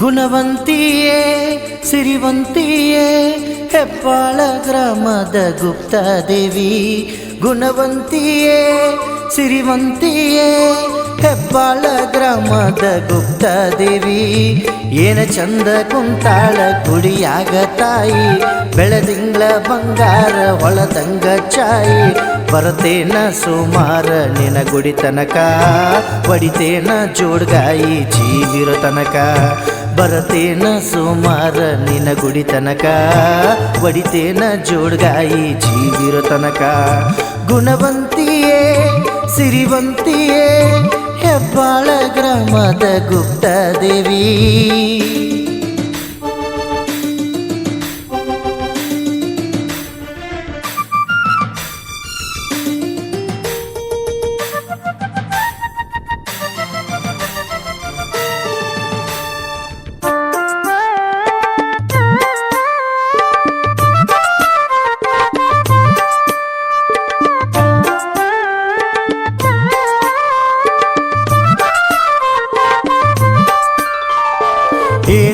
ಗುಣವಂತಿಯೇ, ಸಿರಿವಂತಿಯೇ, ಹೆಬ್ಬಾಳ ಗ್ರಾಮದ ಗುಪ್ತ ದೇವಿ. ಗುಣವಂತಿಯೇ, ಸಿರಿವಂತಿಯೇ, ಹೆಬ್ಬಾಳ ಗ್ರಾಮದ ಗುಪ್ತ ದೇವಿ. ಏನ ಚಂದ ಕುಂತಾಳ ಕುಡಿಯಾಗ ತಾಯಿ. ಬೆಳದಿಂಗ್ಳ ಬಂಗಾರ ಹೊಳದಂಗ ಚಾಯಿ. ಬರತೇನ ಸುಮಾರ ನಿನ ಗುಡಿ ತನಕ. ಹೊಡಿತೇನ ಜೋಡ್ಗಾಯಿ ಜೀವಿರೋ ತನಕ. ಬರತೇನ ಸುಮಾರ ನಿನ ಗುಡಿ ತನಕ? ಹೊಡಿತೇನ ಜೋಡ್ಗಾಯಿ ಜೀವಿರೋ ತನಕ? ಗುಣವಂತಿಯೇ, ಸಿರಿವಂತಿಯೇ, ಹೆಬ್ಬಾಳ ಗ್ರಾಮದ ಗುಪ್ತ ದೇವಿ.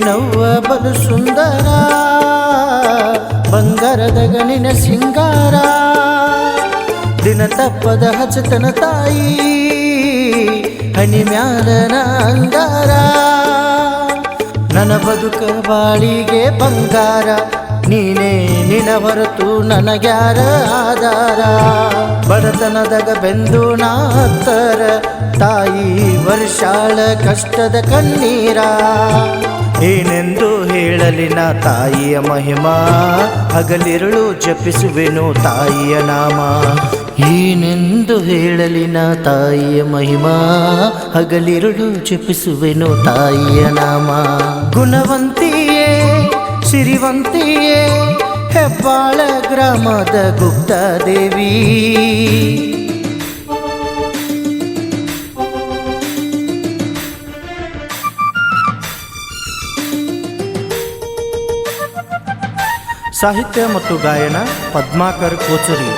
ಏನವ್ವ ಬಲು ಸುಂದರ ಬಂಗಾರದ ಗಣಿನ ಸಿಂಗಾರ. ದಿನ ತಪ್ಪದ ಹಚ್ಚತನ ತಾಯಿ, ಹನಿ ಮ್ಯಾಲನ ಅಂಗಾರ. ನನ್ನ ಬದುಕ ಬಾಳಿಗೆ ಬಂಗಾರ, ನೀನೇ ನಿನ ಹೊರತು ನನಗ್ಯಾರ ಆಧಾರ. ಬಡತನದಾಗ ಬೆಂದು ನಾತರ ತಾಯಿ ವರ್ಷಾಳ ಕಷ್ಟದ ಕಣ್ಣೀರ. ಹೇಳಲಿ ನಾ ತಾಯಿಯ ಮಹಿಮಾ ಹಗಲಿರುಳು ಜಪಿಸುವೆನು ತಾಯಿಯ ನಾಮ ಏನೆಂದು ಹೇಳಲಿ ನಾ ತಾಯಿಯ ಮಹಿಮಾ ಹಗಲಿರುಳು ಜಪಿಸುವೆನು ತಾಯಿಯ ನಾಮ ಗುಣವಂತಿಯೇ ಸಿರಿವಂತಿಯೇ ಹೆಬ್ಬಾಳ ಗ್ರಾಮದ ಗುಪ್ತ ದೇವಿ ಸಾಹಿತ್ಯ ಮತ್ತು ಗಾಯನ ಪದ್ಮಾಕರ್ ಕೋಚರಿ.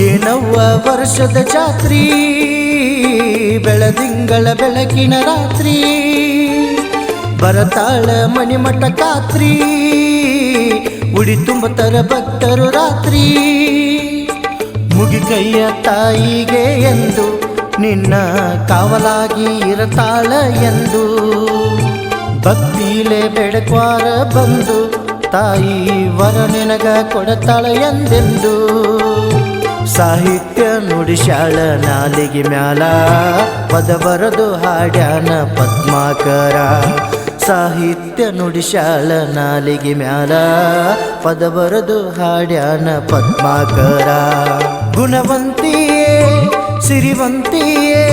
ಏನವ್ವ ವರ್ಷದ ಜಾತ್ರಿ? ಬೆಳದಿಂಗಳ ಬೆಳಕಿನ ರಾತ್ರಿ? ಬರತಾಳ ಮಣಿಮಠ ಕಾತ್ರಿ ಉಡಿ ತುಂಬತರ ಭಕ್ತರು ರಾತ್ರಿ. ಮುಗಿಕೈಯ ತಾಯಿಗೆ ಎಂದು, ನಿನ್ನ ಕಾವಲಾಗಿ ಇರತಾಳ ಎಂದು. ಭಕ್ತಿಲೆ ಬೆಡಕ್ವಾರ ಬಂದು, ತಾಯಿ ವರ ನಿನಗ ಕೊಡತಾಳ ಎಂದೆಂದು. ಸಾಹಿತ್ಯ ನುಡಿಶಾಳ ನಾಲಿಗೆ ಮ್ಯಾಲ ಪದ ಬರದು ಹಾಡ್ಯಾನ ಪದ್ಮಾಕರ. ಸಾಹಿತ್ಯ ನುಡಿಶಾಳ ನಾಲಿಗೆ ಮ್ಯಾಲ ಪದ ಬರದು ಹಾಡ್ಯಾನ ಪದ್ಮಾಕರ. ಗುಣವಂತಿಯೇ, ಸಿರಿವಂತಿಯೇ,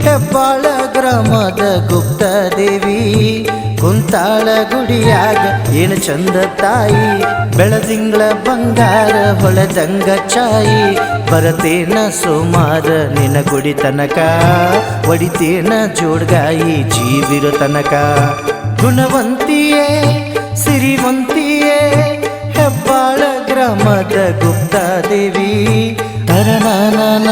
ಹೆಬ್ಬಾಳ ಗ್ರಾಮದ ಗುಪ್ತ ದೇವಿ. ಕುಂತಾಳ ಗುಡಿಯಾಗ ಏನು ಚಂದ ತಾಯಿ? ಬೆಳದಿಂಗ್ಳ ಬಂಗಾರ ಹೊಳೆದಂಗ ಚಾಯಿ ಬರತೇನ ಸೋಮಾರ ನಿನ ಗುಡಿ ತನಕ? ಒಡಿತೇನ ಜೋಡ್ಗಾಯಿ ಜೀವಿರೋ ತನಕ? ಗುಣವಂತಿಯೇ ಸಿರಿವಂತಿಯೇ ಹೆಬ್ಬಾಳ ಗ್ರಾಮದ ಗುಪ್ತ ದೇವಿ. ತರನನ